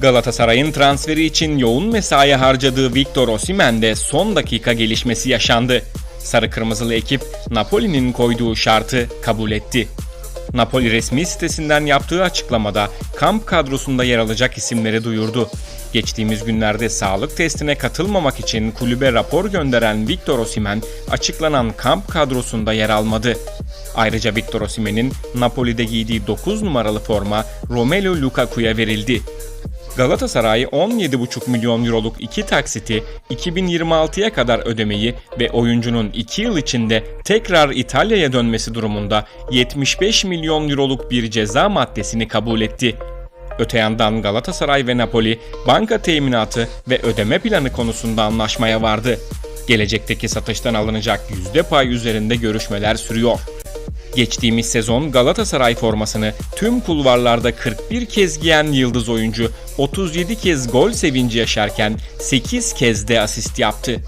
Galatasaray'ın transferi için yoğun mesai harcadığı Victor Osimhen'de son dakika gelişmesi yaşandı. Sarı Kırmızılı ekip Napoli'nin koyduğu şartı kabul etti. Napoli resmi sitesinden yaptığı açıklamada kamp kadrosunda yer alacak isimleri duyurdu. Geçtiğimiz günlerde sağlık testine katılmamak için kulübe rapor gönderen Victor Osimhen açıklanan kamp kadrosunda yer almadı. Ayrıca Victor Osimhen'in Napoli'de giydiği 9 numaralı forma Romelu Lukaku'ya verildi. Galatasaray 17,5 milyon euroluk iki taksiti 2026'ya kadar ödemeyi ve oyuncunun 2 yıl içinde tekrar İtalya'ya dönmesi durumunda 75 milyon euroluk bir ceza maddesini kabul etti. Öte yandan Galatasaray ve Napoli banka teminatı ve ödeme planı konusunda anlaşmaya vardı. Gelecekteki satıştan alınacak yüzde pay üzerinde görüşmeler sürüyor. Geçtiğimiz sezon Galatasaray formasını tüm kulvarlarda 41 kez giyen yıldız oyuncu 37 kez gol sevinci yaşarken 8 kez de asist yaptı.